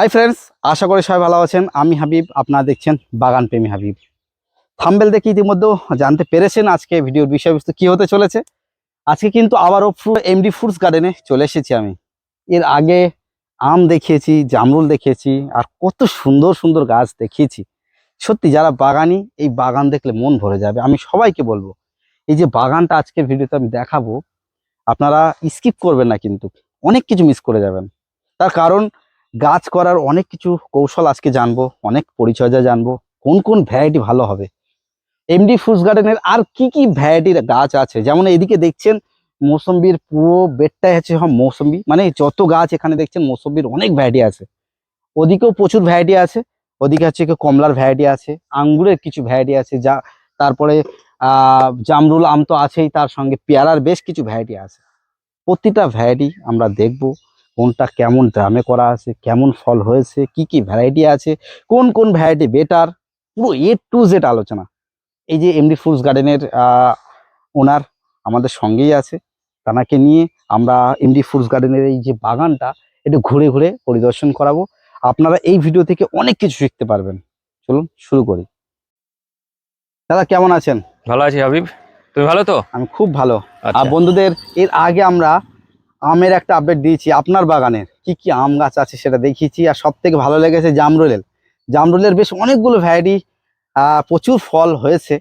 Hi friends আশা করি সবাই ভালো আছেন। আমি হাবিব, আপনারা দেখছেন বাগান প্রেমী হাবিব। থাম্বেল দেখে ইতিমধ্যে জানতে পেরেছেন আজকে ভিডিওর বিষয়বস্তু কি হতে চলেছে। আজকে কিন্তু আবারও এমডি ফ্রুটস গার্ডেনে চলে এসেছি আমি। এর আগে আম দেখিয়েছি, জামরুল দেখিয়েছি, আর কত সুন্দর সুন্দর গাছ দেখিয়েছি। সত্যি যারা বাগানি, এই বাগান দেখলে মন ভরে যাবে। আমি সবাইকে বলব, এই যে বাগানটা আজকের ভিডিওতে আমি দেখাবো, আপনারা স্কিপ করবেন না কিন্তু, অনেক কিছু মিস করে যাবেন। তার কারণ গাছ করার অনেক কিছু কৌশল আজকে জানব, অনেক পরিচর্যা জানব, কোন কোন ভ্যারাইটি ভালো হবে? এমডি ফ্রুটস গার্ডেনের আর কি কি ভ্যারাইটির গাছ আছে? যেমন এদিকে দেখছেন, মৌসম্বির পুরো বেডটাই হচ্ছে সব মৌসম্বি মানে যত গাছ এখানে দেখছেন মৌসম্বির অনেক ভ্যারাইটি আছে। ওদিকেও প্রচুর ভ্যারাইটি আছে, ওদিকে হচ্ছে কমলার ভ্যারাইটি আছে, আঙ্গুরের কিছু ভ্যারাইটি আছে, যা তারপরে জামরুল আম তো আছেই, তার সঙ্গে পেয়ারার বেশ কিছু ভ্যারাইটি আছে। প্রতিটা ভ্যারাইটি আমরা দেখব। কোনটা কেমন ড্রামে করা আছে কেমন ফল হয়েছে কি কি ভ্যারাইটি আছে কোন কোন ভ্যারাইটি বেটার পুরো এ টু জেড আলোচনা। এই যে এমডি ফ্রুটস গার্ডেনের ওনার আমাদের সঙ্গেই আছে তানাকে নিয়ে আমরা এমডি ফ্রুটস গার্ডেনের এই যে বাগানটা একটু ঘুরে ঘুরে পরিদর্শন করাবো। আপনারা এই ভিডিও থেকে অনেক কিছু শিখতে পারবেন। চলুন শুরু করি। দাদা কেমন আছেন? ভালো আছি হাবিব। তুমি ভালো তো? আমি খুব ভালো। আর আচ্ছা। বন্ধুদের এর আগে আমরা আমের একটা আপডেট দিয়েছি আপনার বাগানের। কি কি আম গাছ আছে সেটা দেখিয়েছি আর সব থেকে ভালো লেগেছে জামরুলের। জামরুলের বেশ অনেকগুলো ভ্যারাইটি প্রচুর ফল হয়েছে।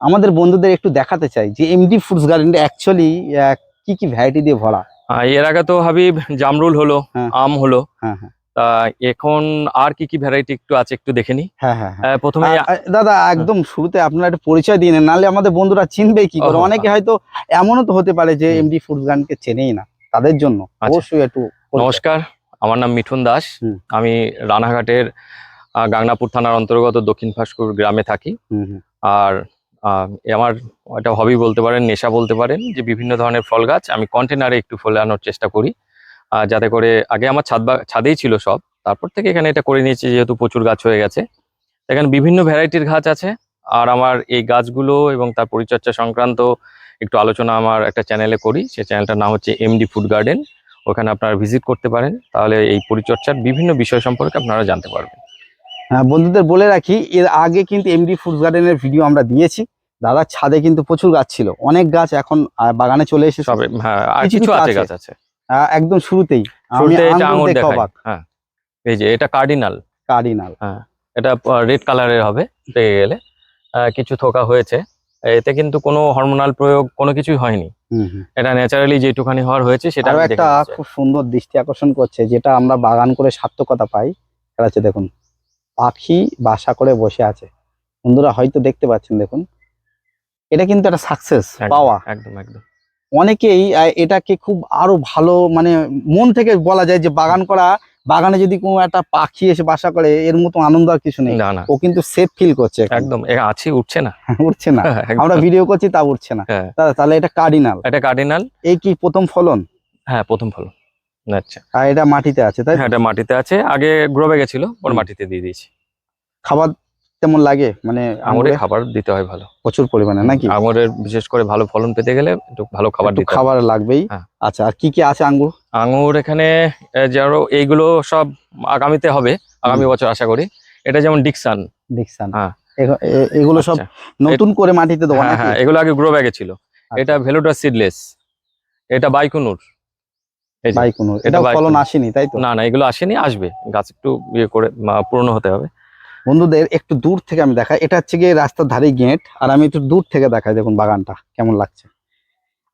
আমাদের বন্ধুদের একটু দেখাতে চাই যে এমডি ফ্রুটস গার্ডেনটা অ্যাকচুয়ালি কি কি ভ্যারাইটি দিয়ে ভরা? এর আগে তো হাবিব জামরুল হলো হ্যাঁ। আম হলো। হ্যাঁ হ্যাঁ। তা এখন আর কি কি ভ্যারাইটি একটু আছে একটু দেখে নি। হ্যাঁ হ্যাঁ হ্যাঁ। প্রথমে দাদা একদম শুরুতে আপনারা একটা পরিচয় দিয়ে নেন নাহলে আমাদের বন্ধুরা চিনবে কি করে। অনেকে হয়তো এমনও তো হতে পারে যে। এমডি ফ্রুটস গার্ডেনকে চেনেই না। তাদের জন্য। আচ্ছা। অবশ্যই একটু নমস্কার আমার নাম মিঠুন দাস। আমি রানাঘাটের গাংনাপুর থানার অন্তর্গত দক্ষিণ ফাঁসকুর গ্রামে থাকি। আর আমার একটা হবি বলতে পারেন নেশা বলতে পারেন যে বিভিন্ন ধরনের ফল গাছ আমি কন্টেনারে একটু ফলানোর চেষ্টা করি। যাতে করে আগে আমার ছাদ বা- ছাদেই ছিল সব। তারপর থেকে এখানে এটা করে নিয়েছি যেহেতু প্রচুর গাছ হয়ে গেছে। এখানে বিভিন্ন ভ্যারাইটির গাছ আছে। আর আমার এই গাছগুলো এবং তার পরিচর্যা সংক্রান্ত একটু আলোচনা আমার একটা চ্যানেলে করি। সেই চ্যানেলটার নাম হচ্ছে এমডি ফুড গার্ডেন ওখানে আপনারা ভিজিট করতে পারেন। তাহলে এই পরিচর্যার বিভিন্ন বিষয় সম্পর্কে আপনারা জানতে পারবেন। হ্যাঁ বন্ধুদের বলে রাখি এর আগে কিন্তু এমডি ফুড গার্ডেনের ভিডিও আমরা দিয়েছি। দাদার ছাদে কিন্তু প্রচুর গাছ ছিল। অনেক গাছ এখন বাগানে চলে এসে সবে হ্যাঁ আর কিছু আছে। গাছ আছে। একদম শুরুতেই। হ্যাঁ এই যে এটা কার্ডিনাল কার্ডিনাল হ্যাঁ এটা রেড কালারের হবে পেয়ে গেলে। কিছু থোকা হয়েছে। এতে কিন্তু কোনো হরমোনাল প্রয়োগ কোনো কিছুই হয়নি। এটা ন্যাচারালি যেটুখানি হওয়ার হয়েছে সেটা একটা খুব সুন্দর দৃষ্টি আকর্ষণ করছে যেটা আমরা বাগান করে সার্থকতা পাই সেটা হচ্ছে দেখুন। পাখি বাসা করে বসে আছে। বন্ধুরা হয়তো দেখতে পাচ্ছেন দেখুন। এটা কিন্তু একটা সাকসেস পাওয়া। একদম একদম। অনেকেই এটাকে খুব আরও ভালো মানে মন থেকে বলা যায় যে বাগান করা বাগানে যদি কোনো একটা পাখি এসে বাসা করে এর মতো আনন্দ আর কিছু নেই। ও কিন্তু সেফ ফিল করছে একদম আছে উঠছে না। উঠছে না। আমরা ভিডিও করছি তা উঠছে না। হ্যাঁ। তাহলে এটা কার্ডিনাল এটা কার্ডিনাল এই কি প্রথম ফলন? হ্যাঁ প্রথম ফলন। আচ্ছা। আর এটা মাটিতে আছে তাই হ্যাঁ এটা মাটিতে আছে। আগে গ্রো ব্যাগে ছিল ওর মাটিতে দিয়ে দিয়েছি। খাবার তেমন লাগে? মানে আঙুরে খাবার দিতে হয় ভালো। প্রচুর পরিমাণে নাকি? আঙুরের বিশেষ করে ভালো ফলন পেতে গেলে একটু ভালো খাবার দিতে খাবার লাগবেই। হ্যাঁ। আচ্ছা আর কি কি আছে আঙ্গুর? আঙুর এখানে যারো এইগুলো সব আগামীতে হবে আগামী বছর আশা করি। এটা যেমন ডিকসান দেখছেন হ্যাঁ। এগুলো সব আচ্ছা, নতুন করে মাটিতে দেওয়া হ্যাঁ নাকি? হ্যাঁ এগুলো আগে গ্রো ব্যাগে ছিল। আচ্ছা, এটা ভেলোটা সিডলেস এটা বাইকুনুর। এই বাইকুনুর। এটা ফলন আসেনি তাই তো? না না এগুলো আসেনি আসবে। গাছ একটু ইয়ে করে পুরনো হতে হবে। বন্ধুদের একটু দূর থেকে আমি দেখাই। এটা হচ্ছে গিয়ে রাস্তার ধারে গেট আর আমি একটু দূর থেকে দেখাই দেখুন বাগানটা কেমন লাগছে।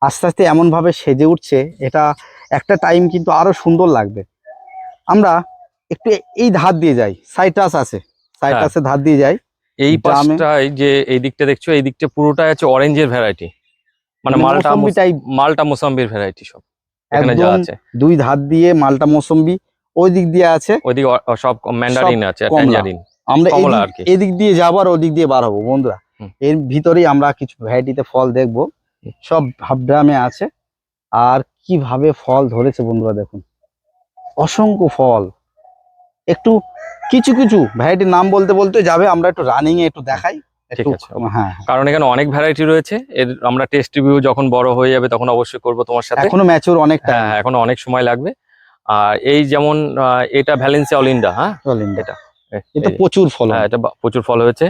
আস্তে আস্তে এমন ভাবে সেজে উঠছে এটা একটা টাইম কিন্তু আরও সুন্দর লাগবে। আমরা একটু এই ধার দিয়ে যাই সাইটাস আছে সাইটাসের ধার দিয়ে যাই। এই পাশটায় যে এই দিকটা দেখছ এই দিকটা পুরোটাই আছে অরেঞ্জের ভ্যারাইটি মানে মালটা মৌসম্বি মুস- টাইপ মালটা মোসাম্বির ভ্যারাইটি সব। এখানে যা আছে। দুই ধার দিয়ে মালটা মৌসম্বি ওই দিক দিয়ে আছে। ওইদিকে অ- অ- সব ম্যান্ডারিন আছে ট্যাঞ্জারিন আমরা এদিক- দিয়ে যাব আর ওদিক দিয়ে বার হব বন্ধুরা। এর ভিতরেই আমরা কিছু ভ্যারাইটিতে ফল দেখব। সব ভাবড্রামে আছে। আর কীভাবে ফল ধরেছে বন্ধুরা দেখুন। অসংখ্য ফল। একটু কিছু কিছু ভ্যারাইটির নাম বলতে বলতে যাবে। আমরা একটু রানিং এ একটু দেখাই। ঠিক আছে, হ্যাঁ হ্যাঁ। কারণ এখানে অনেক ভ্যারাইটি রয়েছে। এর আমরা টেস্ট রিভিউ যখন বড় হয়ে যাবে তখন অবশ্যই করব তোমার সাথে। এখনও ম্যাচুর অনেকটা। হ্যাঁ এখনও অনেক সময় লাগবে। আর এই যেমন এটা ভ্যালেন্সিয়া অলিন্ডা হ্যাঁ? এটা। এটা প্রচুর ফল হ্যাঁ এটা প্রচুর ফল হয়েছে।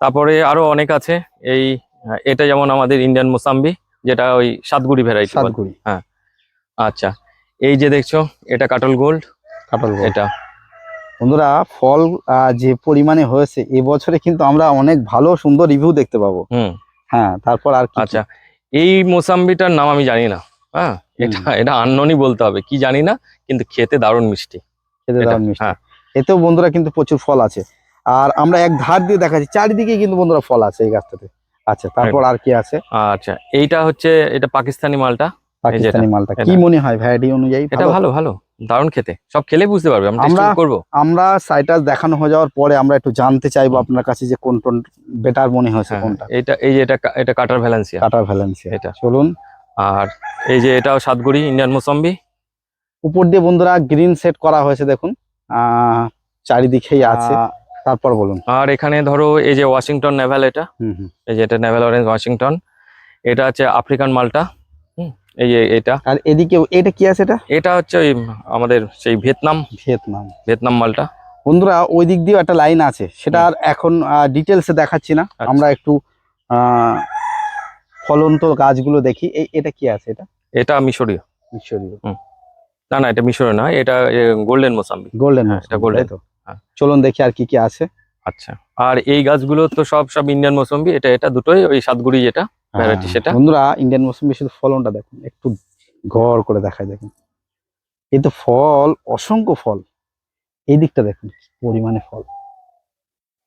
তারপরে আরও অনেক আছে। এই এটা যেমন আমাদের ইন্ডিয়ান মোসাম্বি যেটা ওই সাতগুড়ি ভ্যারাইটি সাতগুড়ি। হ্যাঁ। আচ্ছা। এই যে দেখছ এটা কাটল গোল্ড। কাটল গোল্ড। এটা। বন্ধুরা ফল যে পরিমাণে হয়েছে এবছরে কিন্তু আমরা অনেক ভালো সুন্দর রিভিউ দেখতে পাবো। হুম। হ্যাঁ তারপর আর? আচ্ছা। এই মোসাম্বিটার নাম আমি জানি না। হ্যাঁ এটা এটা আননই বলতে হবে। কি জানি না কিন্তু খেতে দারুণ মিষ্টি। খেতে দারুণ মিষ্টি। হ্যাঁ। এতেও বন্ধুরা কিন্তু প্রচুর ফল আছে। আর আমরা এক ধার দিয়ে দেখাচ্ছি চারিদিকে কিন্তু বন্ধুরা ফল আছে এই গাছটাতে। আচ্ছা তারপর আর কি আছে? আচ্ছা এইটা হচ্ছে এটা পাকিস্তানি মালটা? পাকিস্তানি মালটা কি মনে হয় ভ্যারাইটি অনুযায়ী এটা ভালো? ভালো দারুণ খেতে। সব খেলে বুঝতে পারবে আমরা করব। আমরা সাইটাস দেখানো হয়ে যাওয়ার পরে আমরা একটু জানতে চাইব আপনার কাছে যে কোন কোন বেটার মনে হয়েছে হ্যাঁ, কোনটা। এটা এই যে এটা এটা কাটার ভ্যালেন্সিয়া। কাটার ভ্যালেন্সি এটা। চলুন। আর এই যে এটাও সাতগুড়ি ইন্ডিয়ান মোসাম্বি। উপর দিয়ে বন্ধুরা গ্রিন সেট করা হয়েছে দেখুন। চারিদিকেই আছে। তারপর বলুন। আর এখানে ধরো এই যে ওয়াশিংটন নেভাল এটা এই যে এটা নেভাল অরেঞ্জ ওয়াশিংটন এটা হচ্ছে আফ্রিকান মালটা হুম, এই যে এটা। আর এদিকে এটা কি আছে এটা? এটা হচ্ছে ওই আমাদের সেই ভিয়েতনাম ভিয়েতনাম। ভিয়েতনাম মালটা। বন্ধুরা ওই দিক দিয়েও একটা লাইন আছে সেটা আর এখন ডিটেলসে দেখাচ্ছি না। আচ্ছা। আমরা একটু ফলন্ত গাছগুলো দেখি। এই এটা কি আছে এটা? এটা মিশরীয়। মিশরীয়। না না এটা মিশরে না এটা গোল্ডেন মোসাম্বি গোল্ডেন হ্যাঁ, এটা golden। তো? হ্যাঁ। চলুন দেখি আর কি কি আছে। আচ্ছা আর এই গাছগুলো তো সব সব ইন্ডিয়ান মোসাম্বি এটা এটা দুটোই ওই সাতগুড়ি যেটা হ্যাঁ, সেটা? বন্ধুরা ইন্ডিয়ান মৌসুমি শুধু ফলনটা দেখুন একটু ঘর করে দেখায় দেখুন। এই তো ফল অসংখ্য ফল। এই দিকটা দেখুন পরিমাণে ফল।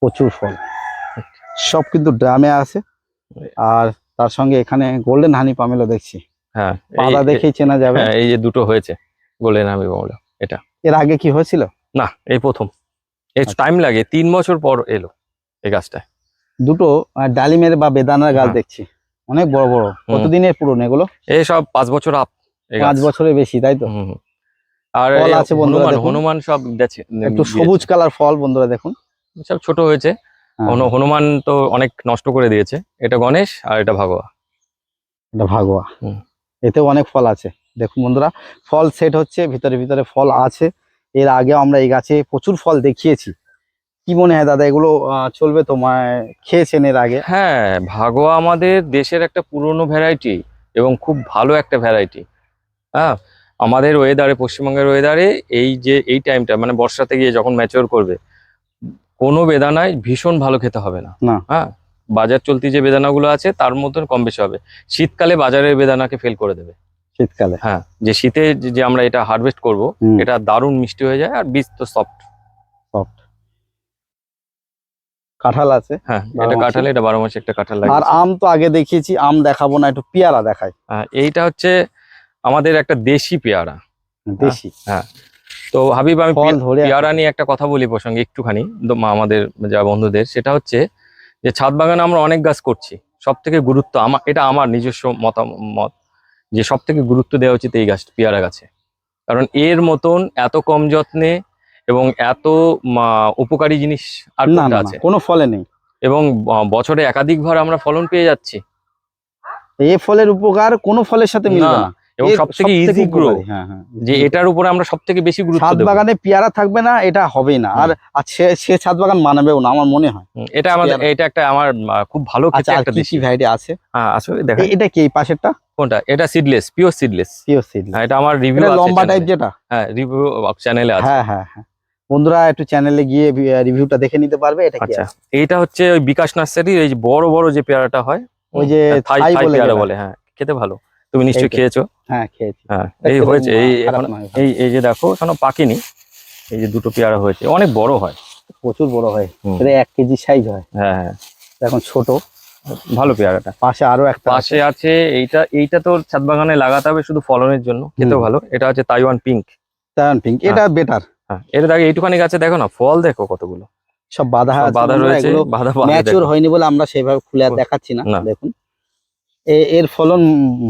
প্রচুর ফল। সব কিন্তু ড্রামে আছে আর তার সঙ্গে এখানে গোল্ডেন হানি পামেলও দেখছি। হ্যাঁ পাতা দেখেই চেনা যাবে। হ্যাঁ এই যে দুটো হয়েছে। গোল্ডেন আমি এটা। এর আগে কি হয়েছিল? না এই প্রথম। এই আচ্ছা। টাইম লাগে তিন বছর পর এলো এই গাছটা দুটো ডালিমের বা বেদানার গাছ হ্যাঁ। দেখছি। অনেক বড় বড়। কতদিনের পুরনো এগুলো? এই সব পাঁচ বছর আপ পাঁচ বছরের বেশি তাই তো। আর ফল আছে বন্ধুরা হনুমান সব গেছে। একটু সবুজ কালার ফল বন্ধুরা দেখুন। সব ছোট হয়েছে। হ্যাঁ, হনুমান তো অনেক নষ্ট করে দিয়েছে। এটা গণেশ আর এটা ভাগবা। এটা ভাগোয়া। এতেও অনেক ফল আছে। দেখুন বন্ধুরা ফল সেট হচ্ছে ভিতরে ভিতরে ফল আছে। এর আগে আমরা এই গাছে প্রচুর ফল দেখিয়েছি। কি মনে হয় দাদা এগুলো চলবে তোমায় খেয়েছেন এর আগে? হ্যাঁ ভাগোয়া আমাদের দেশের একটা পুরনো ভ্যারাইটি এবং খুব ভালো একটা ভ্যারাইটি হ্যাঁ আমাদের ওয়েদারে পশ্চিমবঙ্গের ওয়েদারে এই যে এই টাইমটা মানে বর্ষাতে গিয়ে যখন ম্যাচিওর করবে কোনো বেদানায় ভীষণ ভালো খেতে হবে না। না। হ্যাঁ বাজার চলতি যে বেদানাগুলো আছে তার মতন কম বেশি হবে। শীতকালে বাজারের বেদানাকে ফেল করে দেবে। শীতকালে। হ্যাঁ যে শীতে যে- আমরা এটা হারভেস্ট করব এটা দারুণ মিষ্টি হয়ে যায় আর বীজ তো সফট soft। কাঁঠাল আছে। হ্যাঁ এটা কাঁঠাল এটা বারো মাসে একটা কাঁঠাল লাগে আর আম তো আগে দেখিয়েছি আম দেখাবো না একটু পেয়ারা দেখাই। এইটা হচ্ছে আমাদের একটা দেশি পেয়ারা। দেশি। হ্যাঁ তো হাবিব আমি পেয়ারা নিয়ে একটা কথা বলি প্রসঙ্গে একটুখানি আমাদের যা বন্ধুদের। সেটা হচ্ছে যে ছাদ বাগানে আমরা অনেক গাছ করছি। সব থেকে গুরুত্ব আমার এটা আমার নিজস্ব মতামত যে সব থেকে গুরুত্ব দেওয়া উচিত এই গাছ পেয়ারা গাছে। কারণ এর মতন এত কম যত্নে এবং এত উপকারী জিনিস আর আছে? কোনো ফলে নেই। এবং বছরে একাধিক একাধিকবার আমরা ফলন পেয়ে যাচ্ছি। এ ফলের উপকার কোনো ফলের সাথে মিলবে না। এবং সবথেকে ইজি গ্রো হ্যাঁ হ্যাঁ যে এটার উপরে আমরা সব থেকে বেশি গুরুত্ব ছাদ বাগানে পেয়ারা থাকবে না এটা হবেই না। আর আর সে ছাদ বাগান মানাবেও না আমার মনে হয়। এটা আমাদের। এটা একটা আমার খুব ভালো খেতে আচ্ছা একটা দেশি ভ্যারাইটি আছে? হ্যাঁ আসলে দেখা এটা কি পাশেরটা? কোনটা? এটা seedless pure seedless pure seed এটা আমার রিভিউ আছে লম্বা টাইপ যেটা? হ্যাঁ রিভিউ চ্যানেলে আছে। হ্যাঁ হ্যাঁ হ্যাঁ। বন্ধুরা একটু চ্যানেলে গিয়ে রিভিউটা দেখে নিতে পারবে এটা কি আচ্ছা আছে? হচ্ছে ওই বিকাশ নার্সারি এই বড় বড় যে পেয়ারাটা হয় ওই যে থাই পেয়ারা বলে হ্যাঁ খেতে ভালো। তুমি নিশ্চয়ই খেয়েছো? হ্যাঁ খেয়েছি। হ্যাঁ এই হয়েছে এই এখন এই এই যে দেখো এখনও পাকেনি এই যে দুটো পেয়ারা হয়েছে অনেক বড় হয়। প্রচুর বড় হয় এটা এক কেজি সাইজ হয়। হ্যাঁ হ্যাঁ। এখন ছোট। ভালো পেয়ারাটা। পাশে আরও একটা পাশে আছে এইটা এইটা তো ছাদ বাগানে লাগাতে হবে শুধু ফলনের জন্য হুম। ভালো। এটা হচ্ছে তাইওয়ান পিঙ্ক তাইওয়ান পিঙ্ক এটা বেটার হ্যাঁ এটা দেখো এইটুখানি গাছে দেখো না ফল দেখো কতগুলো। সব বাধা বাধা রয়েছে বাধা ম্যাচিওর হয়নি বলে আমরা সেভাবে খুলে আর দেখাচ্ছি না। দেখুন। এর ফলন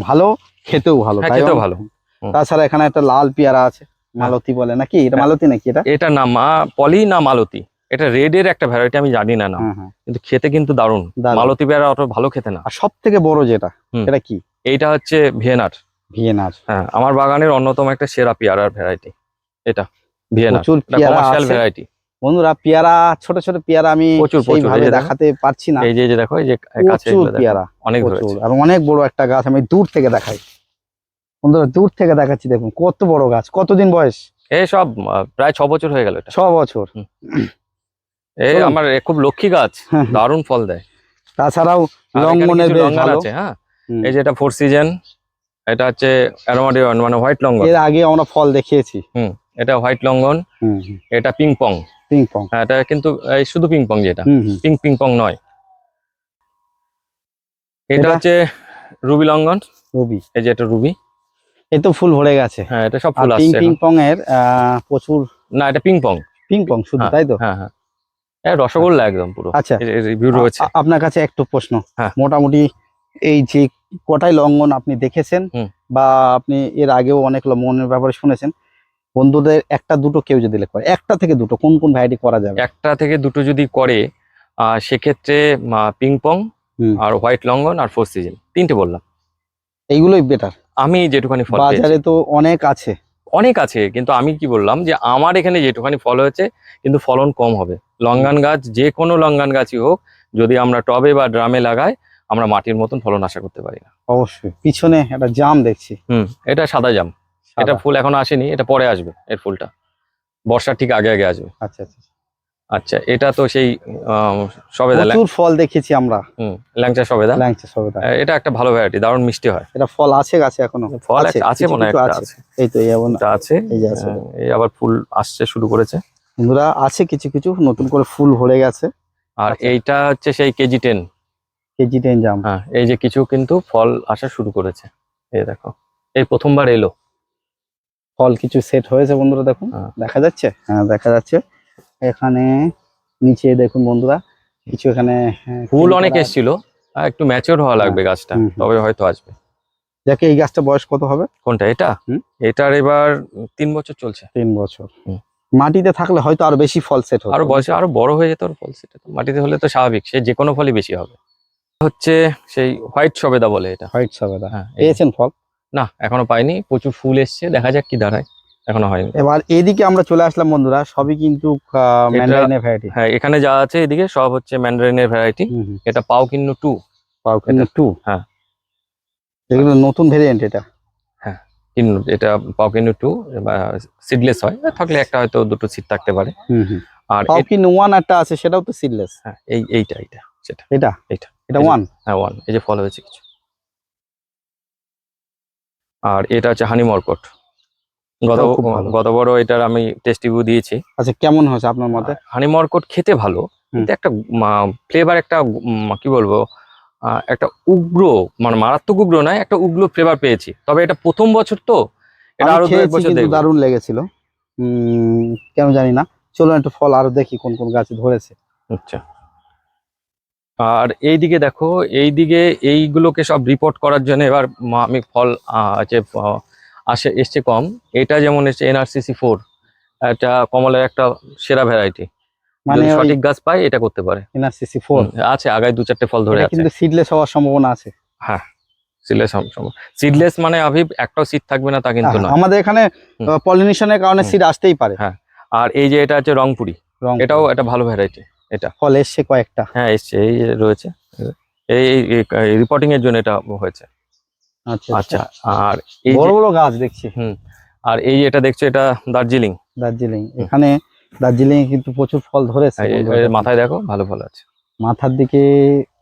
ভালো খেতেও ভালো হ্যাঁ, খেতেও ভালো। তাছাড়া এখানে একটা লাল পেয়ারা আছে মালতী বলে নাকি? এটা মালতি নাকি এটা? এটা না মা পলি না মালতি? এটা রেড এর একটা ভ্যারাইটি আমি জানি না হ্যাঁ হ্যাঁ কিন্তু খেতে কিন্তু দারুণ। মালতি পেয়ারা অত ভালো খেতে না। আর সব থেকে বড় যেটা এটা কি? এইটা হচ্ছে ভিয়েনার। ভিয়েনার। হ্যাঁ আমার বাগানের অন্যতম একটা সেরা পেয়ারার ভ্যারাইটি এটা। পেয়ারা কমার্শিয়াল। ভ্যারাইটি বন্ধুরা পেয়ারা ছোট ছোট পেয়ারা আমি সেইভাবে। দেখাতে পারছি না। এই যে দেখো এই যে প্রচুর পেয়ারা অনেক প্রচুর। আর অনেক বড় একটা গাছ আমি দূর থেকে দেখাই। বন্ধুরা দূর থেকে দেখাচ্ছি দেখুন কত বড় গাছ। কতদিন বয়স? এই সব প্রায় ছ বছর হয়ে গেল এটা। ছ বছর। এই আমার খুব লক্ষ্মী গাছ হ্যাঁ, দারুণ ফল দেয়। তাছাড়াও আছে হ্যাঁ? এই যে এটা ফোর সিজন এটা হচ্ছে অ্যারোমাডিয়ন মানে হোয়াইট লঙ্ঘন এর আগে আমরা ফল দেখিয়েছি। হুম এটা হোয়াইট লঙ্গন এটা পিং পং পিং পং হ্যাঁ এটা কিন্তু শুধু পিং পং যেটা। পিং পিং পং নয়। এটা? হচ্ছে রুবি লঙ্ঘন। রবি। এই যে এটা রুবি। এই তো ফুল ভরে গেছে। হ্যাঁ এটা সব ফুল আসছে পিং। পং এর প্রচুর না এটা পিং পং পিং পং শুধু হ্যাঁ, তাই তো? হ্যাঁ হ্যাঁ। রসগোল্লা একদম পুরো। আচ্ছা। রিভিউ রয়েছে। আপনার কাছে একটু প্রশ্ন। হ্যাঁ। মোটামুটি এই যে কটাই লঙ্ঘন আপনি দেখেছেন বা আপনি এর আগেও অনেক লঙ্ঘনের ব্যাপারে শুনেছেন বন্ধুদের একটা দুটো কেউ যদি লেখ একটা থেকে দুটো কোন কোন ভ্যারাইটি করা যাবে? একটা থেকে দুটো যদি করে আহ, সেক্ষেত্রে পিং পং আর হোয়াইট লঙ্গন আর ফোর সিজন তিনটে বললাম। এইগুলোই বেটার আমি যেটুখানি ফল বাজারে তো অনেক আছে। অনেক আছে কিন্তু আমি কি বললাম যে আমার এখানে যেটুখানি ফল হয়েছে কিন্তু ফলন কম হবে। লঙ্গান গাছ যে কোনো লঙ্গান গাছই হোক যদি আমরা টবে বা ড্রামে লাগাই আমরা মাটির মতন ফলন আশা করতে পারি না। অবশ্যই। পিছনে একটা জাম দেখছি। হুম এটা সাদা জাম। এটা ফুল এখনও আসেনি এটা পরে আসবে এর ফুলটা। বর্ষার ঠিক আগে আগে আসবে। আচ্ছা আচ্ছা আচ্ছা। এটা তো সেই সবেদা প্রচুর ফল দেখেছি আমরা। হুম ল্যাংচা সবেদা। ল্যাংচা সবেদা। এটা একটা ভালো ভ্যারাইটি দারুণ মিষ্টি হয়। এটা ফল আছে গাছে এখনও? ফল আছে, আছে মনে হয় আছে। এই তো এটা আছে। এই যে আছে। এই আবার ফুল আসছে শুরু করেছে। বন্ধুরা আছে কিছু কিছু নতুন করে ফুল ভরে গেছে। আর আচ্ছা। এইটা হচ্ছে সেই কেজি টেন। কেজি টেন জাম। হ্যাঁ এই যে কিছু কিন্তু ফল আসা শুরু করেছে। এই দেখো এই প্রথমবার এলো। ফল কিছু সেট হয়েছে বন্ধুরা দেখুন। হ্যাঁ। দেখা যাচ্ছে? হ্যাঁ দেখা যাচ্ছে। এখানে নিচে দেখুন বন্ধুরা কিছু এখানে হ্যাঁ, ফুল অনেক করা- এসেছিল। আর একটু ম্যাচিওর হওয়া লাগবে গাছটা হুম, হুম। তবে হয়তো আসবে। যাকে এই গাছটা বয়স কত হবে? কোনটা এটা? হুম। এটার এবার তিন বছর চলছে। তিন বছর। মাটিতে থাকলে হয়তো আরও বেশি ফল সেট হবে আরও বয়সে আরও বড় হয়ে যেত ফল সেট মাটিতে হলে তো স্বাভাবিক সে যে কোনো ফলই বেশি হবে। হচ্ছে সেই হোয়াইট সবেদা বলে এটা। হোয়াইট সবেদা। হ্যাঁ এই- পেয়েছেন ফল? না এখনও পাইনি প্রচুর ফুল এসছে দেখা যাক কি দাঁড়ায় এখনও হয়নি। এবার এদিকে আমরা চলে আসলাম বন্ধুরা সবই কিন্তু ম্যান্ডারিনের ভ্যারাইটি হ্যাঁ এখানে যা আছে এদিকে সব হচ্ছে ম্যান্ডারিনের ভ্যারাইটি এটা পাও কিন্নু টু। পাউকিনো টু? হ্যাঁ। এগুলো নতুন ভেরিয়েন্ট এটা? কিন্নু এটা পাও কিন্নু টু সিডলেস হয় থাকলে একটা হয়তো দুটো থাকতে পারে। আর ওয়ান একটা আছে সেটাও তো সিডলেস হ্যাঁ, এই এইটা এইটা সেটা। এটা? এটা এটা ওয়ান হ্যাঁ ওয়ান এই যে ফল হয়েছে কিছু। আর এটা হচ্ছে হানি মরকট গত বড় এটার আমি টেস্ট রিভিউ দিয়েছি। আচ্ছা কেমন হয়েছে আপনার মতে? হানি মরকট খেতে ভালো কিন্তু একটা ফ্লেভার একটা কি বলব একটা উগ্র মানে মারাত্মক উগ্র নয় একটা উগ্র ফ্লেভার পেয়েছি। তবে এটা প্রথম বছর তো এটা আরও দু এক বছর দারুণ লেগেছিল। উম, কেন জানি না। চলুন একটু ফল আরও দেখি কোন কোন গাছে ধরেছে। আচ্ছা। আর এইদিকে দেখো এইদিকে এইগুলোকে সব রিপোর্ট করার জন্য এবার আমি ফল আছে আসে এসছে কম। এটা যেমন এসছে এনআরসিসি ফোর এটা কমলের একটা সেরা ভ্যারাইটি মানে সঠিক গাছ পাই এটা করতে পারে। এনআরসিসি ফোর আছে আগায় দু চারটে ফল ধরে কিন্তু সিডলেস হওয়ার সম্ভাবনা আছে। সিডলেস সিডলেস মানে আভিব একটাও সিট থাকবে না তা কিন্তু হ্যাঁ, আমাদের এখানে। পলিনেশনের কারণে। সিড আসতেই পারে। হ্যাঁ। আর এই যে এটা আছে রংপুরি। এটাও একটা ভালো ভ্যারাইটি ফল এসছে কয়েকটা। হ্যাঁ এসছে এই রয়েছে এই রিপোর্টিং এর জন্য এটা হয়েছে। আচ্ছা আচ্ছা। আচ্ছা আর এই বড় বড় গাছ দেখছি। হুম আর এই এটা দেখছ এটা দার্জিলিং। দার্জিলিং। এখানে দার্জিলিং এ কিন্তু প্রচুর ফল ধরেছে। মাথায় দেখো ভালো ফল আছে। মাথার দিকে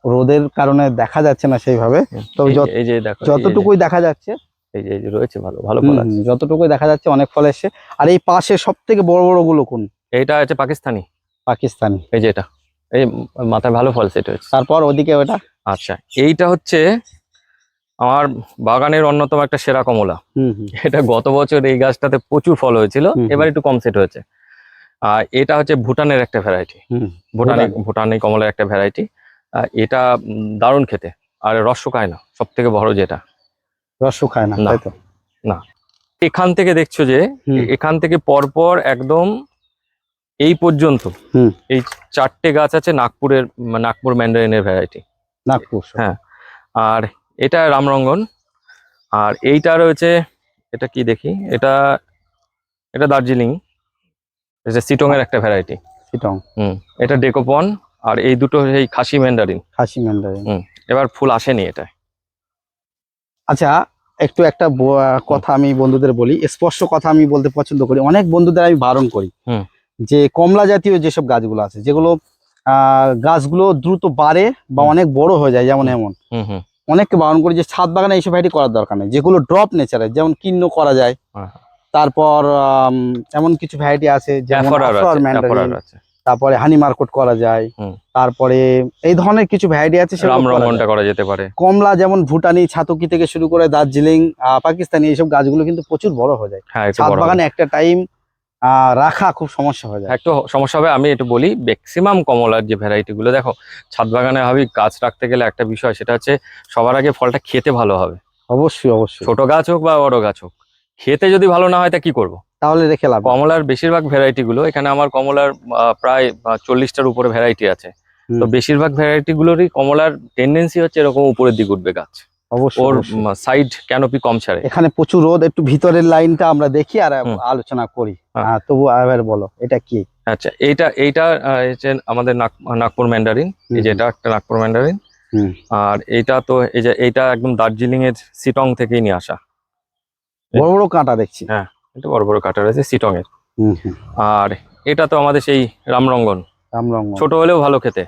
রোদের কারণে দেখা যাচ্ছে না সেইভাবে তবে এই যে- দেখো যতটুকুই দেখা যাচ্ছে এই যে রয়েছে ভালো ভালো ফল আছে। যতটুকুই দেখা যাচ্ছে অনেক ফল এসছে। আর এই পাশে সব থেকে বড় বড়গুলো কোন? এইটা আছে পাকিস্তানি। পাকিস্তানি। এই যে এটা। এই মাথায় ভালো ফল সেট হয়েছে। তারপর ওদিকে ওটা? আচ্ছা এইটা হচ্ছে আমার বাগানের অন্যতম একটা সেরা কমলা। এটা গত বছর এই গাছটাতে প্রচুর ফল হয়েছিল। এবার একটু কম সেট হয়েছে। আর এটা হচ্ছে ভুটানের একটা ভ্যারাইটি হুম ভুটানি ভুটান। কমলার একটা ভ্যারাইটি এটা দারুণ খেতে। আর রস খায় না সব থেকে বড় যেটা। রস খায় না না। এখান থেকে দেখছ যে এখান থেকে পরপর একদম এই পর্যন্ত। হুম। এই চারটে গাছ আছে নাগপুরের নাগপুর ম্যান্ডারিনের ভ্যারাইটি নাগপুর হ্যাঁ। আর এটা রামরঙ্গন। আর এইটা রয়েছে এটা কি দেখি? এটা এটা দার্জিলিং। এটা সিটং এর একটা ভ্যারাইটি সিটং। হুম এটা ডেকোপন। আর এই দুটো এই খাসি ম্যান্ডারিন। খাসি ম্যান্ডারিন। এবার ফুল আসেনি এটা আচ্ছা একটু একটা কথা আমি বন্ধুদের বলি স্পষ্ট কথা আমি বলতে পছন্দ করি। অনেক বন্ধুদের আমি বারণ করি। হুম। যে কমলা জাতীয় যেসব গাছগুলো আছে যেগুলো আহ, গাছগুলো দ্রুত বাড়ে বা অনেক বড় হয়ে যায় যেমন এমন। অনেককে বারণ করি যে ছাদ বাগানে এইসব ভ্যারাইটি করার দরকার নেই যেগুলো ড্রপ নেচারের যেমন কিন্ন করা যায়। হ্যাঁ। তারপর আম, এমন কিছু ভ্যারাইটি আছে যেমন তারপরে হানি মার্কেট করা যায় তারপরে এই ধরনের কিছু ভ্যারাইটি আছে করা যেতে পারে। কমলা যেমন ভুটানি ছাতকি থেকে শুরু করে দার্জিলিং পাকিস্তানি এইসব গাছগুলো কিন্তু প্রচুর বড় হয়ে যায়। হ্যাঁ ছাদ বাগানে একটা টাইম রাখা খুব সমস্যা হয়ে যায়। একটু সমস্যা হবে আমি একটু বলি ম্যাক্সিমাম কমলার যে ভ্যারাইটি গুলো দেখো ছাদ বাগানে হবে গাছ রাখতে গেলে একটা বিষয় সেটা হচ্ছে সবার আগে ফলটা খেতে ভালো হবে। অবশ্যই অবশ্যই। ছোট গাছ হোক বা বড় গাছ হোক খেতে যদি ভালো না হয় তা কি করব? তাহলে রেখে লাভ কমলার বেশিরভাগ ভ্যারাইটি গুলো এখানে আমার কমলার প্রায় চল্লিশটার উপরে ভ্যারাইটি আছে। তো বেশিরভাগ ভ্যারাইটি গুলোরই কমলার টেন্ডেন্সি হচ্ছে এরকম উপরের দিকে উঠবে গাছ। ওর। সাইড ক্যানোপি কম ছাড়ে। এখানে প্রচুর রোদ একটু ভিতরের লাইনটা আমরা দেখি আর আলোচনা করি। হ্যাঁ। আহ, তবু বলো এটা কি? আচ্ছা এইটা এইটা আমাদের নাগ- নাগপুর ম্যান্ডারিন এই যে এটা একটা নাগপুর ম্যান্ডারিন। আর এইটা তো এই যে এইটা একদম দার্জিলিং এর সিটং থেকেই নিয়ে আসা। বড় বড় কাঁটা দেখছি। হ্যাঁ। এটা বড় বড় কাঁটা রয়েছে সিটং এর আর এটা তো আমাদের সেই রামরঙ্গন। রামরঙ্গ ছোট হলেও ভালো খেতে।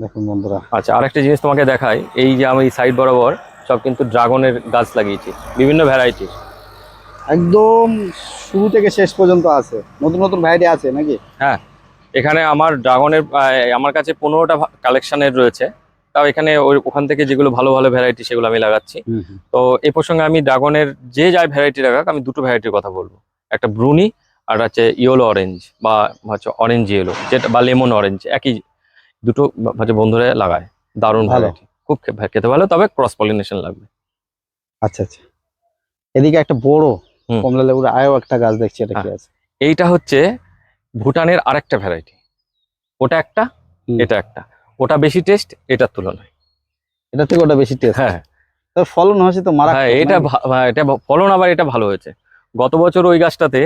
দেখুন বন্ধুরা। আচ্ছা আরেকটা জিনিস তোমাকে দেখাই এই যে আমি সাইড বরাবর সব কিন্তু ড্রাগনের গাছ লাগিয়েছি বিভিন্ন ভ্যারাইটি একদম শুরু থেকে শেষ পর্যন্ত আছে। নতুন নতুন ভ্যারাইটি আছে নাকি? হ্যাঁ এখানে আমার ড্রাগনের আমার কাছে পনেরোটা কালেকশনের রয়েছে। তাও এখানে ওই ওখান থেকে যেগুলো ভালো ভালো ভ্যারাইটি সেগুলো আমি লাগাচ্ছি। তো এই প্রসঙ্গে আমি ড্রাগনের যে যাই ভ্যারাইটি লাগাক আমি দুটো ভ্যারাইটির কথা বলব। একটা ব্রুনি আর হচ্ছে ইয়েলো অরেঞ্জ বা হচ্ছে অরেঞ্জ ইয়েলো যেটা বা লেমন অরেঞ্জ একই দুটো হচ্ছে বন্ধুরা লাগায় দারুণ। ভ্যারাইটি খুব খেতে ভালো তবে ক্রস পলিনেশন লাগবে। আচ্ছা আচ্ছা। এদিকে একটা বড়। কমলা লেবুর আয়ও একটা গাছ দেখছি এটা কি আছে? এইটা হচ্ছে ভুটানের আরেকটা ভ্যারাইটি ওটা একটা এটা একটা। ওটা বেশি টেস্ট এটার তুলনায়। এটা থেকে ওটা বেশি টেস্ট হ্যাঁ। তবে ফলন হয়েছে তো মারা হ্যাঁ এটা হ্যাঁ, এটা ফলন আবার এটা ভালো হয়েছে। গত বছর ওই গাছটাতে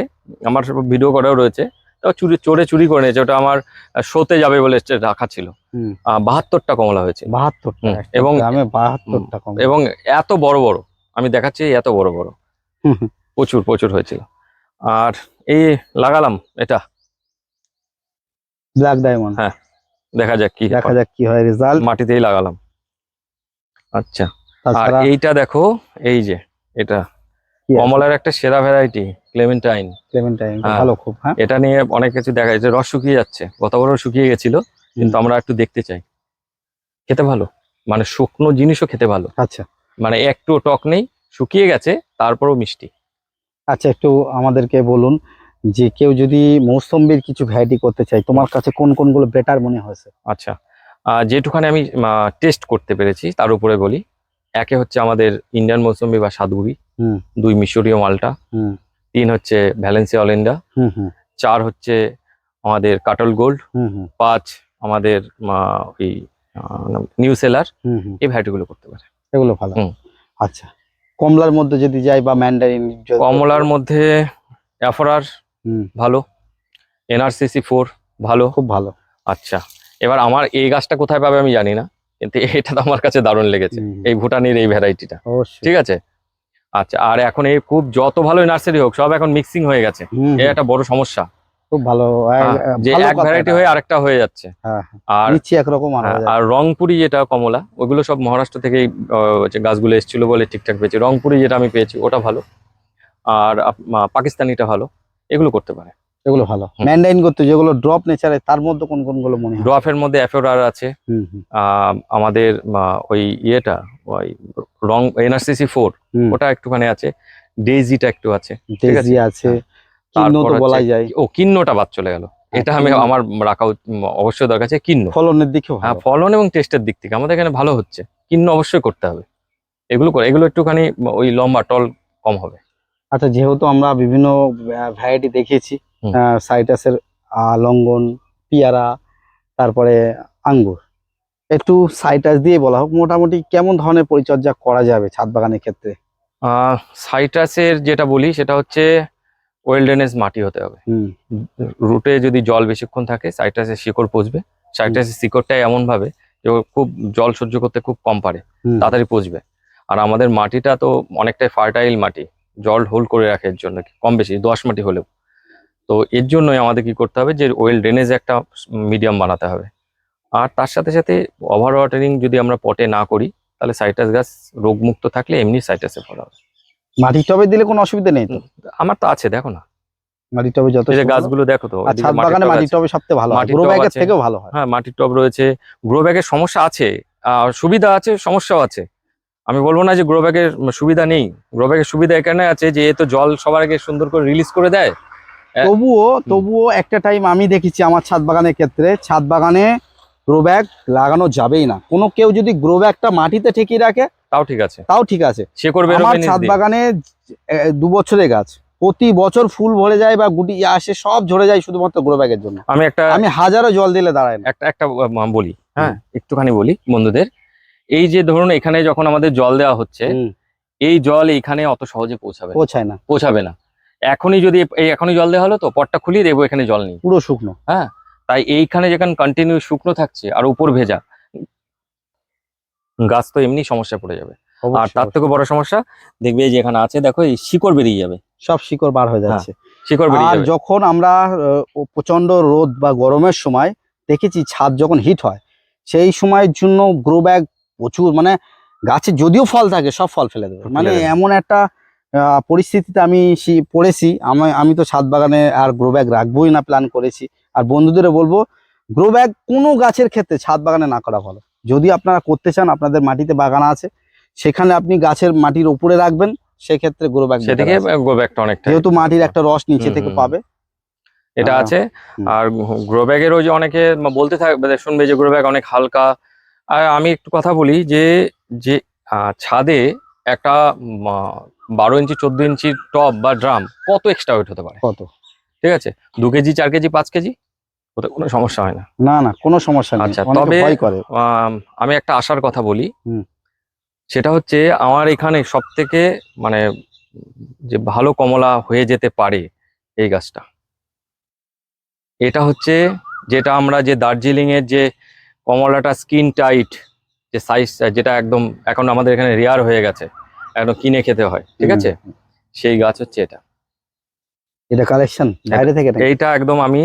আমার ভিডিও করাও রয়েছে তো চুরি চোরে চুরি করে নিয়েছে ওটা আমার শোতে যাবে বলে রাখা ছিল। বাহাত্তরটা কমলা হয়েছে। এবং- আমি বাহাত্তরটা কম এবং এত বড় বড় আমি দেখাচ্ছি এত বড় বড়। প্রচুর প্রচুর হয়েছিল। আর এই লাগালাম এটা? Black diamond. হ্যাঁ, দেখা যাক কি দেখা যাক কি হয় রেজাল্ট। মাটিতেই লাগালাম। আচ্ছা আর এইটা দেখো এই যে এটা কমলার একটা সেরা ভ্যারাইটি ক্লেমেন্টাইন ক্লেমেন্টাইন। ভালো খুব হ্যাঁ? এটা নিয়ে অনেক কিছু দেখা যাচ্ছে রস শুকিয়ে যাচ্ছে গত বছর শুকিয়ে গেছিল। কিন্তু আমরা একটু দেখতে চাই। খেতে ভালো। মানে শুকনো জিনিসও খেতে ভালো। আচ্ছা। মানে একটু টক নেই শুকিয়ে গেছে তারপরও মিষ্টি। আচ্ছা একটু আমাদেরকে বলুন যে কেউ যদি মৌসম্বির কিছু ভ্যারাইটি করতে চায় তোমার কাছে কোন কোনগুলো বেটার মনে হয়েছে? আচ্ছা। যেটুখানি আমি টেস্ট করতে পেরেছি তার উপরে বলি। একে হচ্ছে আমাদের ইন্ডিয়ান মৌসুমি বা সাদগুড়ি হুম। দুই মিশরীয় মালটা হুম। তিন হচ্ছে ভ্যালেন্সি অলেন্ডা হুম হুম। চার হচ্ছে আমাদের কাটল গোল্ড হুম হুম। পাঁচ আমাদের ওই নিউ সেলার এই ভ্যারাইটিগুলো করতে পারে। এগুলো ভালো। আচ্ছা। কমলার মধ্যে যদি যাই বা ম্যান্ডারিন কমলার মধ্যে অ্যাফোরার ভালো এনআরসিসি ফোর ভালো। খুব ভালো। আচ্ছা। এবার আমার এই গাছটা কোথায় পাবে আমি জানি না কিন্তু এটা তো আমার কাছে দারুণ লেগেছে এই ভুটানের এই ভ্যারাইটিটা ঠিক আছে? আচ্ছা আর এখন এই খুব যত ভালো নার্সারি হোক সব এখন মিক্সিং হয়ে গেছে। এটা একটা বড় সমস্যা। খুব ভালো হ্যাঁ, যে এক ভ্যারাইটি হয়ে আরেকটা হয়ে যাচ্ছে। হ্যাঁ হ্যাঁ। আর নিচ্ছি একরকম আর রংপুরি যেটা কমলা ওগুলো সব মহারাষ্ট্র আহ, গাছগুলো এসেছিল বলে ঠিকঠাক পেয়েছি। রংপুরি যেটা আমি পেয়েছি ওটা ভালো। আর পাকিস্তানিটা ভালো এগুলো করতে পারে। এগুলো ভালো। হুম। ম্যান্ডারিন করতে যেগুলো ড্রপ নেচারে তার মধ্যে কোন কোনগুলো মনে ড্রফের মধ্যে অ্যাফোরার আছে। আমাদের ওই ইয়েটা ওই রং এনআরসিসি ফোর ওটা একটুখানি আছে। ডেজিটা একটু আছে। ডেজি আছে? তারপর যায়। ও কিন্নটা বাদ চলে গেল। এটা আমি আমার রাখা অবশ্যই দরকার আছে কিন্ন। ফলনের হ্যাঁ ফলন এবং টেস্টের দিক থেকে আমাদের এখানে ভালো হচ্ছে। কিন্ন অবশ্যই করতে হবে। এগুলো করে এগুলো একটুখানি ওই লম্বা টল কম হবে। আচ্ছা যেহেতু আমরা বিভিন্ন ভ্যারাইটি দেখিয়েছি। সাইটাসের লঙ্গন পিয়ারা তারপরে আঙ্গুর। একটু সাইটাস দিয়ে বলা হোক মোটামুটি কেমন ধরনের পরিচর্যা করা যাবে ছাদ বাগানের ক্ষেত্রে? সাইটাসের যেটা বলি সেটা হচ্ছে ওয়েল ড্রেনেজ মাটি হতে হবে। রুটে যদি জল বেশিক্ষণ থাকে সাইট্রাসের শিকড় পচবে। সাইট্রাসের শিকড়টাই এমন ভাবে যে খুব জল সহ্য করতে খুব কম পারে তাড়াতাড়ি পচবে। আর আমাদের মাটিটা তো অনেকটাই ফার্টাইল মাটি জল হোল্ড করে রাখে এর জন্য কম বেশি দোআঁশ মাটি হলেও। তো এর জন্যই আমাদের কি করতে হবে যে ওয়েল ড্রেনেজ একটা মিডিয়াম বানাতে হবে। আর তার সাথে সাথে ওভার ওয়াটারিং যদি আমরা পটে না করি তাহলে সাইট্রাস গাছ রোগমুক্ত থাকলে এমনি সাইট্রাসে ফল হবে। মাটির টবে দিলে কোনো অসুবিধা নেই তো? আমার তো আছে দেখো না। মাটির টবে যত এই যে গাছগুলো দেখো তো ছাদ বাগানে টব মাটির টবে সবথেকে ভালো হয়। গ্রো ব্যাগের থেকেও ভালো হয়। হ্যাঁ মাটির টব রয়েছে। গ্রো ব্যাগের সমস্যা আছে সুবিধা আছে সমস্যাও আছে। আমি বলব না যে গ্রো ব্যাগের সুবিধা নেই। গ্রো ব্যাগের সুবিধা এখানে আছে যে এ তো জল সবার আগে সুন্দর করে রিলিজ করে দেয়। তবুও তবুও একটা টাইম আমি দেখেছি আমার ছাদ বাগানের ক্ষেত্রে। ছাদ বাগানে গ্রো ব্যাগ লাগানো যাবেই না। কোনো কেউ যদি গ্রো ব্যাগটা মাটিতে ঠেকিয়ে রাখে তাও ঠিক আছে। তাও ঠিক আছে। শেকড় আমার বেরোবে নিচ ছাদ বাগানে দু বছরের গাছ। প্রতি বছর ফুল ভরে যায় বা গুটি আসে সব ঝরে যায় শুধুমাত্র গ্রো ব্যাগের জন্য। আমি একটা আমি হাজারো জল দিলে দাঁড়ায় না। একটা একটা বলি। হ্যাঁ একটুখানি বলি বন্ধুদের। এই যে ধরুন এখানে যখন আমাদের জল দেওয়া হচ্ছে এই জল এখানে অত সহজে পৌঁছাবে। পৌঁছায় না। পৌঁছাবে না। এখনই যদি এখনই জল দেওয়া হলো তো পটটা খুলিয়ে দেবো এখানে জল নেই। পুরো শুকনো। হ্যাঁ তাই এইখানে যেখানে কন্টিনিউ শুকনো থাকছে আর উপর ভেজা গাছ তো এমনি সমস্যা পড়ে যাবে। আর তার থেকে বড় সমস্যা দেখবে যে এখানে আছে দেখো এই শিকড় বেরিয়ে যাবে। সব শিকড় বার হয়ে যাচ্ছে। শিকড় বেরিয়ে আর যখন আমরা প্রচণ্ড রোদ বা গরমের সময় দেখেছি ছাদ যখন হিট হয় সেই সময়ের জন্য গ্রো ব্যাগ প্রচুর মানে গাছে যদিও ফল থাকে সব ফল ফেলে দেবে। মানে এমন একটা আহ, পরিস্থিতিতে আমি পড়েছি। আমি আমি তো ছাদ বাগানে আর গ্রো ব্যাগ রাখবোই না প্ল্যান করেছি। আর বন্ধুদেরও বলব গ্রো ব্যাগ কোনো গাছের ক্ষেত্রে ছাদ বাগানে না করা ভালো। যদি আপনারা করতে চান আপনাদের মাটিতে বাগান আছে সেখানে আপনি গাছের মাটির উপরে রাখবেন সেক্ষেত্রে গ্রো ব্যাগ সেদিকে গ্রো ব্যাগটা অনেকটা যেহেতু মাটির একটা রস নিচে থেকে পাবে। এটা আছে। আর গ্রো ব্যাগের ওই যে অনেকে বলতে থাকবে শুনবে যে গ্রো ব্যাগ অনেক হালকা। আর আমি একটু কথা বলি যে যে ছাদে একটা বারো ইঞ্চি চোদ্দ ইঞ্চি টব বা ড্রাম কত এক্সট্রা ওয়েট হতে পারে? কত? ঠিক আছে? দু কেজি চার কেজি পাঁচ কেজি? ওতে কোনো সমস্যা হয় না। না না কোনো সমস্যা নেই। আচ্ছা, তবে- আমি একটা আশার কথা বলি। সেটা হচ্ছে আমার এখানে সব থেকে মানে যে ভালো কমলা হয়ে যেতে পারে এই গাছটা এটা হচ্ছে যেটা আমরা যে দার্জিলিং এর যে কমলাটা স্কিন টাইট যে সাইজ যেটা একদম এখন আমাদের এখানে রেয়ার হয়ে গেছে একদম কিনে খেতে হয় ঠিক আছে? সেই গাছ হচ্ছে এটা। এটা কালেকশন বাইরে থেকে? এইটা একদম আমি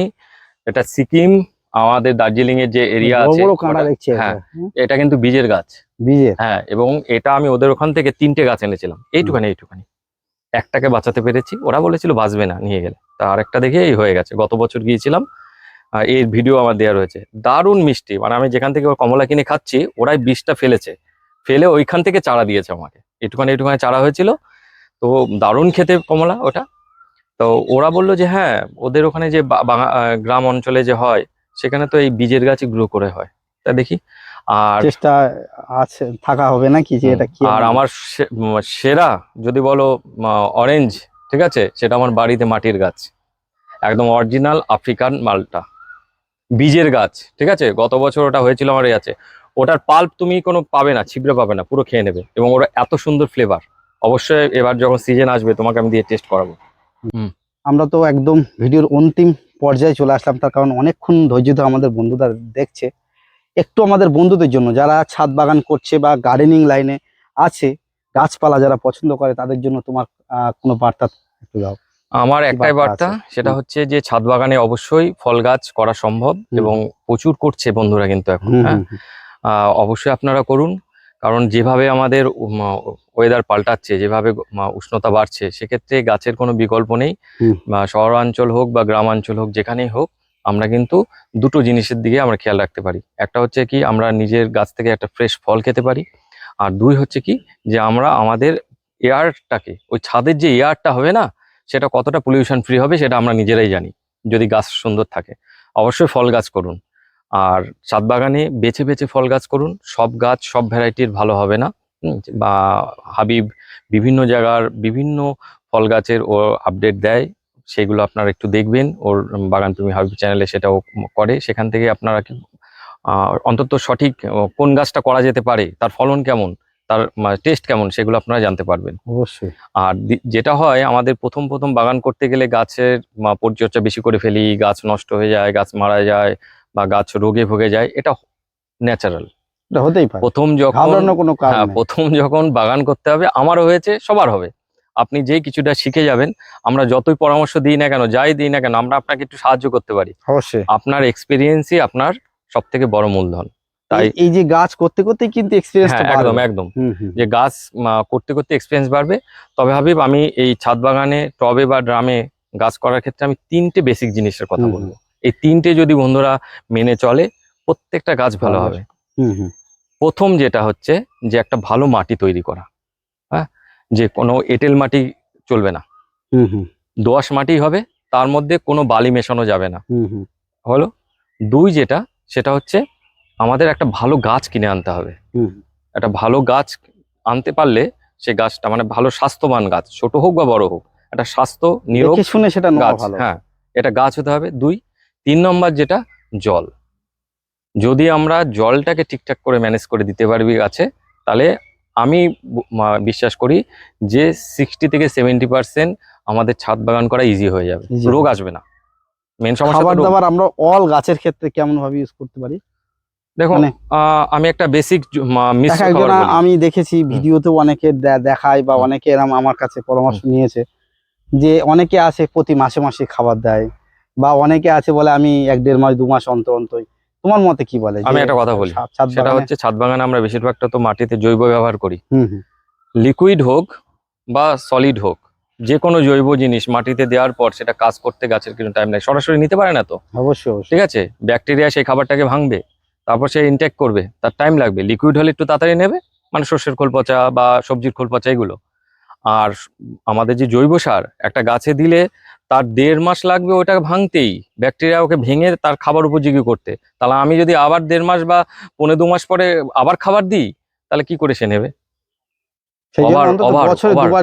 এটা সিকিম আমাদের দার্জিলিং এর যে এরিয়া আছে হ্যাঁ। এটা, কিন্তু বীজের গাছ। বীজের? হ্যাঁ এবং এটা আমি ওদের ওখান থেকে তিনটে গাছ এনেছিলাম। এইটুখানি এইটুখানি। একটাকে বাঁচাতে পেরেছি। ওরা বলেছিল বাঁচবে না নিয়ে গেলে। তা আরেকটা দেখে এই হয়ে গেছে। গত বছর গিয়েছিলাম আর এর ভিডিও আমার দেওয়া রয়েছে। দারুণ মিষ্টি। মানে আমি যেখান থেকে কমলা কিনে খাচ্ছি ওরাই বীজটা ফেলেছে। ফেলে ওইখান থেকে চারা দিয়েছে আমাকে। একটুখানি একটুখানি চারা হয়েছিল। তো দারুণ খেতে কমলা ওটা। তো ওরা বলল যে হ্যাঁ ওদের ওখানে যে গ্রাম অঞ্চলে যে হয় সেখানে তো এই বীজের গাছই গ্রো করে হয়। তা দেখি। আর চেষ্টা আছে থাকা হবে নাকি যে এটা কি আর আমার সেরা যদি বলো অরেঞ্জ ঠিক আছে? সেটা আমার বাড়িতে মাটির গাছ। একদম অরিজিনাল আফ্রিকান মালটা। বীজের গাছ ঠিক আছে? গত বছর ওটা হয়েছিল আমার এই আছে। ওটার পাল্প তুমি কোনো পাবে না ছিবড়ে পাবে না পুরো খেয়ে নেবে। এবং ওটা এত সুন্দর ফ্লেভার অবশ্যই এবার যখন সিজন আসবে তোমাকে আমি দিয়ে টেস্ট করাবো। আমরা তো একদম ভিডিওর অন্তিম পর্যায়ে চলে আসলাম তার কারণ অনেকক্ষণ ধৈর্য ধরে আমাদের বন্ধুরা দেখছে। একটু আমাদের বন্ধুদের জন্য যারা ছাদ বাগান করছে বা গার্ডেনিং লাইনে আছে গাছপালা যারা পছন্দ করে তাদের জন্য তোমার আহ, কোনো বার্তা একটু দাও। আমার একটাই বার্তা সেটা হচ্ছে যে ছাদ বাগানে অবশ্যই ফল গাছ করা সম্ভব এবং প্রচুর করছে বন্ধুরা কিন্তু এখন হ্যাঁ? অবশ্যই আপনারা করুন। কারণ যেভাবে আমাদের ওয়েদার পাল্টাচ্ছে যেভাবে উষ্ণতা বাড়ছে সেক্ষেত্রে গাছের কোনো বিকল্প নেই। বা শহরাঞ্চল হোক বা গ্রামাঞ্চল হোক যেখানেই হোক আমরা কিন্তু দুটো জিনিসের দিকে আমরা খেয়াল রাখতে পারি। একটা হচ্ছে কি আমরা নিজের গাছ থেকে একটা ফ্রেশ ফল খেতে পারি। আর দুই হচ্ছে কি যে আমরা আমাদের এয়ারটাকে ওই ছাদের যে এয়ারটা হবে না সেটা কতটা পলিউশন ফ্রি হবে সেটা আমরা নিজেরাই জানি যদি গাছ সুন্দর থাকে। অবশ্যই ফল গাছ করুন। আর ছাদ বাগানে বেছে বেছে ফল গাছ করুন। সব গাছ সব ভ্যারাইটির ভালো হবে না। বা হাবিব বিভিন্ন জায়গার বিভিন্ন ফল গাছের ও আপডেট দেয় সেগুলো আপনারা একটু দেখবেন। ওর বাগান তুমি হাবিব চ্যানেলে সেটাও করে। সেখান থেকে আপনারা অন্তত সঠিক কোন গাছটা করা যেতে পারে তার ফলন কেমন তার টেস্ট কেমন সেগুলো আপনারা জানতে পারবেন। অবশ্যই। আর যেটা হয় আমাদের প্রথম প্রথম বাগান করতে গেলে গাছের পরিচর্যা বেশি করে ফেলি গাছ নষ্ট হয়ে যায় গাছ মারা যায় বা গাছ রোগে ভোগে যায় এটা ন্যাচারাল হতেই পারে। প্রথম যখন কোনো হ্যাঁ প্রথম যখন বাগান করতে হবে আমারও হয়েছে সবার হবে। আপনি যেই কিছুটা শিখে যাবেন আমরা যতই পরামর্শ দিই না কেন যাই দিই না কেন আমরা আপনাকে একটু সাহায্য করতে পারি। অবশ্যই। আপনার এক্সপিরিয়েন্সই আপনার সব থেকে বড় মূলধন। তাই এই- যে গাছ করতে করতেই কিন্তু এক্সপিরিয়েন্স হ্যাঁ একদম একদম। যে গাছ করতে করতে এক্সপিরিয়েন্স বাড়বে। তবে হাবিব আমি এই ছাদ বাগানে টবে বা ড্রামে গাছ করার ক্ষেত্রে আমি তিনটে বেসিক জিনিসের কথা বলব। এই তিনটে যদি বন্ধুরা মেনে চলে প্রত্যেকটা গাছ ভালো হবে। প্রথম যেটা হচ্ছে যে একটা ভালো মাটি তৈরি করা হ্যাঁ? যে কোনো এঁটেল মাটি চলবে না। দোআঁশ মাটি হবে তার মধ্যে কোনো বালি মেশানো যাবে না। হলো? দুই যেটা সেটা হচ্ছে আমাদের একটা ভালো গাছ কিনে আনতে হবে। একটা ভালো গাছ আনতে পারলে সে গাছটা মানে ভালো স্বাস্থ্যবান গাছ ছোট হোক বা বড় হোক একটা স্বাস্থ্য নিরোগ শুনে সেটা গাছ হ্যাঁ। এটা গাছ হতে হবে। দুই তিন নম্বর যেটা জল। যদি আমরা জলটাকে ঠিকঠাক করে ম্যানেজ করে দিতে পারবি গাছে তাহলে আমি বিশ্বাস করি যে সিক্সটি থেকে সেভেন্টি পার্সেন্ট আমাদের ছাদ বাগান করা ইজি হয়ে যাবে। রোগ আসবে না। মেন সমস্যা খাবার দাবার আমরা অল গাছের ক্ষেত্রে কেমন ভাবে ইউজ করতে পারি? দেখুন মানে- আমি একটা বেসিক। আমি দেখেছি ভিডিওতে অনেকে দেখায় বা অনেকে এরম আমার কাছে পরামর্শ নিয়েছে যে অনেকে আছে প্রতি মাসে মাসে খাবার দেয়। বা অনেকে আছে বলে আমি এক দেড় মাস দু মাস অন্তর অন্তর তোমার মতে কি বলে? আমি একটা কথা বলি। সেটা হচ্ছে ছাদ বাগানে আমরা বেশিরভাগটা তো মাটিতে জৈব ব্যবহার করি। লিকুইড হোক বা সলিড হোক যে কোনো জৈব জিনিস মাটিতে দেওয়ার পর সেটা কাজ করতে গাছের কিছু টাইম লাগে সরাসরি নিতে পারে না তো? অবশ্যই অবশ্যই। ঠিক আছে? ব্যাকটেরিয়া সেই খাবারটাকে ভাঙবে তারপর সে ইনটেক করবে তার টাইম লাগবে। লিকুইড হলে একটু তাড়াতাড়ি নেবে মানে শস্যের খোল পচা বা সবজির খোল পচা এগুলো। আর আমাদের যে জৈব সার একটা গাছে দিলে তার দেড় মাস লাগবে ওটা ভাঙতেই ব্যাকটেরিয়া ওকে ভেঙে তার খাবার উপযোগী করতে। তাহলে আমি যদি আবার দেড় মাস বা পনেরো দু মাস পরে আবার খাবার দিই তাহলে কি করে সে নেবে?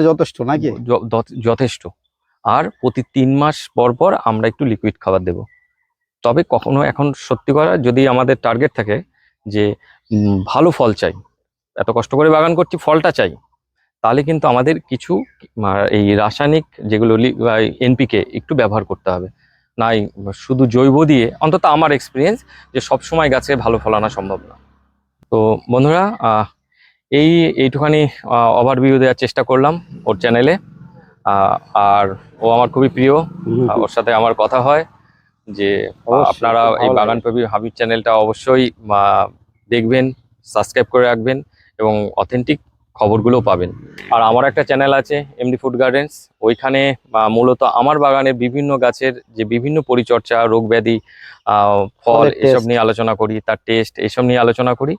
যথেষ্ট নাকি? যথেষ্ট। আর প্রতি তিন মাস পর পর আমরা একটু লিকুইড খাবার দেব। তবে কখনো এখন সত্যি কথা যদি আমাদের টার্গেট থাকে যে ভালো ফল চাই এত কষ্ট করে বাগান করছি ফলটা চাই তাহলে কিন্তু আমাদের কিছু এই রাসায়নিক যেগুলো এনপিকে একটু ব্যবহার করতে হবে। নাই শুধু জৈব দিয়ে অন্তত আমার এক্সপিরিয়েন্স যে সব সময় গাছে ভালো ফল আনা সম্ভব না। তো বন্ধুরা এই এইটুখানি ওভারভিউ দেওয়ার চেষ্টা করলাম ওর চ্যানেলে আর ও আমার খুবই প্রিয়। ওর সাথে আমার কথা হয় যে আপনারা এই। বাগান কবি হাবিব চ্যানেলটা অবশ্যই দেখবেন সাবস্ক্রাইব করে রাখবেন এবং অথেন্টিক খবরগুলো পাবেন। আর আমার একটা চ্যানেল আছে এমডি ফুড গার্ডেন্স ওইখানে মূলত আমার বাগানের বিভিন্ন গাছের যে বিভিন্ন পরিচর্যা রোগ ব্যাধি ফল এসব নিয়ে আলোচনা করি তার টেস্ট এসব নিয়ে আলোচনা করি।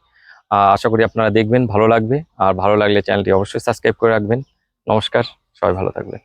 আশা করি আপনারা দেখবেন ভালো লাগবে। আর ভালো লাগলে চ্যানেলটি অবশ্যই সাবস্ক্রাইব করে রাখবেন। নমস্কার সবাই ভালো থাকবেন।